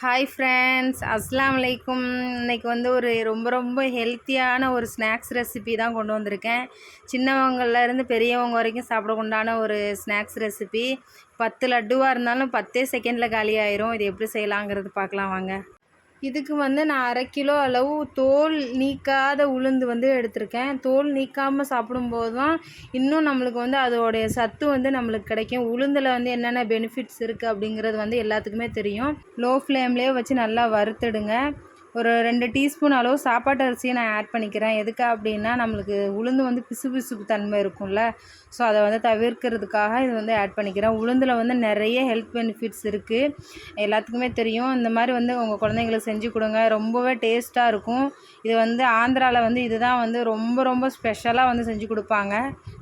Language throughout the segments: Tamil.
ஹாய் ஃப்ரெண்ட்ஸ் அஸ்லாம் வலைக்கும் இன்னைக்கு வந்து ஒரு ரொம்ப ரொம்ப ஹெல்த்தியான ஒரு ஸ்நாக்ஸ் ரெசிபி தான் கொண்டு வந்திருக்கேன். சின்னவங்கள்லேருந்து பெரியவங்க வரைக்கும் சாப்பிடக்குண்டான ஒரு ஸ்நாக்ஸ் ரெசிபி பத்து லட்டுவாக இருந்தாலும் பத்தே செகண்டில் காலி ஆயிரும் இது எப்படி செய்யலாங்கிறது பார்க்கலாம் வாங்க. இதுக்கு வந்து நான் அரை கிலோ அளவு தோல் நீக்காத உளுந்து வந்து எடுத்திருக்கேன். தோல் நீக்காமல் சாப்பிடும்போது தான் இன்னும் நம்மளுக்கு வந்து அதோடைய சத்து வந்து நம்மளுக்கு கிடைக்கும். உளுந்தில் வந்து என்னென்ன பெனிஃபிட்ஸ் இருக்குது அப்படிங்கிறது வந்து எல்லாத்துக்குமே தெரியும். லோ ஃப்ளேம்லேயே வச்சு நல்லா வறுத்துடுங்க. ஒரு ரெண்டு டீஸ்பூன் அளவு சாப்பாட்டு அரிசியை நான் ஆட் பண்ணிக்கிறேன். எதுக்கு அப்படின்னா நம்மளுக்கு உளுந்து வந்து பிசு பிசுப்பு தன்மை இருக்கும்ல. ஸோ அதை வந்து தவிர்க்கிறதுக்காக இது வந்து ஆட் பண்ணிக்கிறேன். உளுந்தில் வந்து நிறைய ஹெல்த் பெனிஃபிட்ஸ் இருக்குது எல்லாத்துக்குமே தெரியும். இந்த மாதிரி வந்து உங்கள் குழந்தைங்களுக்கு செஞ்சு கொடுங்க. ரொம்பவே டேஸ்ட்டாக இருக்கும். இது வந்து ஆந்திராவில் வந்து இதுதான் வந்து ரொம்ப ரொம்ப ஸ்பெஷலாக வந்து செஞ்சு கொடுப்பாங்க.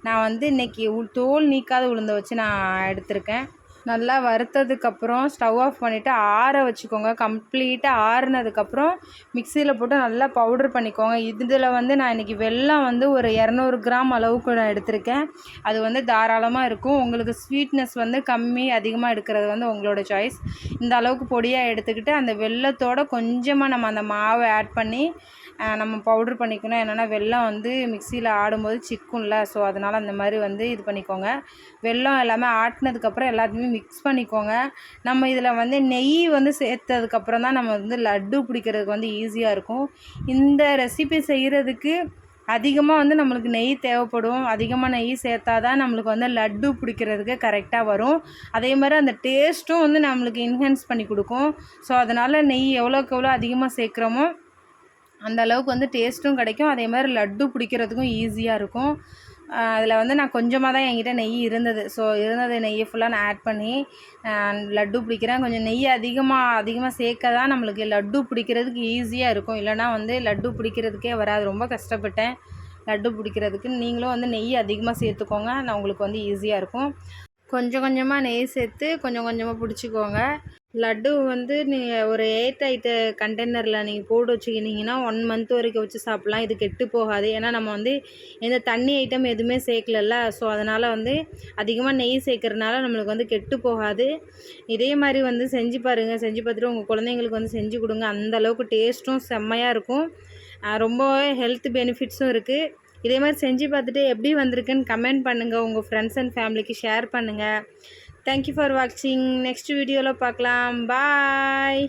நான் வந்து இன்றைக்கி தோல் நீக்காத உளுந்தை வச்சு நான் எடுத்திருக்கேன். நல்லா வறுத்ததுக்கப்புறம் ஸ்டவ் ஆஃப் பண்ணிவிட்டு ஆற வச்சுக்கோங்க. கம்ப்ளீட்டாக ஆறுனதுக்கப்புறம் மிக்சியில் போட்டு நல்லா பவுட்ரு பண்ணிக்கோங்க. இதில் வந்து நான் இன்றைக்கி வெல்லம் வந்து ஒரு இரநூறு கிராம் அளவுக்கு நான் எடுத்திருக்கேன். அது வந்து தாராளமாக இருக்கும். உங்களுக்கு ஸ்வீட்னஸ் வந்து கம்மி அதிகமாக எடுக்கிறது வந்து உங்களோட சாய்ஸ் இந்த அளவுக்கு பொடியாக எடுத்துக்கிட்டு அந்த வெள்ளத்தோட கொஞ்சமாக நம்ம அந்த மாவை ஆட் பண்ணி நம்ம பவுட்ரு பண்ணிக்கணும். என்னென்னா வெல்லம் வந்து மிக்சியில் ஆடும்போது சிக்கும்ல. ஸோ அதனால் அந்த மாதிரி வந்து இது பண்ணிக்கோங்க. வெல்லம் எல்லாமே ஆட்டினதுக்கப்புறம் எல்லாத்தையுமே மிக்ஸ் பண்ணிக்கோங்க. நம்ம இதில் வந்து நெய் வந்து சேர்த்ததுக்கப்புறம் தான் நம்ம வந்து லட்டு பிடிக்கிறதுக்கு வந்து ஈஸியாக இருக்கும். இந்த ரெசிபி செய்கிறதுக்கு அதிகமாக வந்து நம்மளுக்கு நெய் தேவைப்படும். அதிகமாக நெய் சேர்த்தா தான் நம்மளுக்கு வந்து லட்டு பிடிக்கிறதுக்கு கரெக்டாக வரும். அதே மாதிரி அந்த டேஸ்ட்டும் வந்து நம்மளுக்கு இன்ஹென்ஸ் பண்ணி கொடுக்கும். ஸோ அதனால் நெய் எவ்வளோக்கு எவ்வளோ அதிகமாக சேர்க்குறோமோ அந்த அளவுக்கு வந்து டேஸ்ட்டும் கிடைக்கும். அதே மாதிரி லட்டு பிடிக்கிறதுக்கும் ஈஸியாக இருக்கும். அதில் வந்து நான் கொஞ்சமாக தான் என்கிட்ட நெய் இருந்தது. ஸோ இருந்தது நெய்யை ஃபுல்லாக நான் ஆட் பண்ணி லட்டு பிடிக்கிறேன். கொஞ்சம் நெய் அதிகமாக அதிகமாக சேர்க்க தான் நம்மளுக்கு லட்டு பிடிக்கிறதுக்கு ஈஸியாக இருக்கும். இல்லைனா வந்து லட்டு பிடிக்கிறதுக்கே வராது. ரொம்ப கஷ்டப்பட்டேன் லட்டு பிடிக்கிறதுக்கு. நீங்களும் வந்து நெய் அதிகமாக சேர்த்துக்கோங்க. நான் உங்களுக்கு வந்து ஈஸியாக இருக்கும். கொஞ்சம் கொஞ்சமாக நெய் சேர்த்து கொஞ்சம் கொஞ்சமாக பிடிச்சிக்கோங்க. லட்டு வந்து நீங்கள் ஒரு எயிட் ஐட்டு கண்டெய்னரில் நீங்கள் போட்டு வச்சுக்கினீங்கன்னா ஒன் மந்த் வரைக்கும் வச்சு சாப்பிட்லாம். இது கெட்டு போகாது. ஏன்னா நம்ம வந்து எந்த தண்ணி ஐட்டம் எதுவுமே சேர்க்கலல்ல. ஸோ அதனால் வந்து அதிகமாக நெய் சேர்க்கறனால நம்மளுக்கு வந்து கெட்டு போகாது. இதே மாதிரி வந்து செஞ்சு பாருங்கள் செஞ்சு பார்த்துட்டு உங்கள் குழந்தைங்களுக்கு வந்து செஞ்சு கொடுங்க. அந்தளவுக்கு டேஸ்ட்டும் செம்மையாக இருக்கும். ரொம்பவே ஹெல்த் பெனிஃபிட்ஸும் இருக்குது இதே மாதிரி செஞ்சு பார்த்துட்டு எப்படி வந்திருக்குன்னு கமெண்ட் பண்ணுங்கள் உங்கள் ஃப்ரெண்ட்ஸ் அண்ட் ஃபேமிலிக்கு ஷேர் பண்ணுங்கள் தேங்க்யூ ஃபார் வாட்சிங் நெக்ஸ்ட் வீடியோவில் பார்க்கலாம் பாய்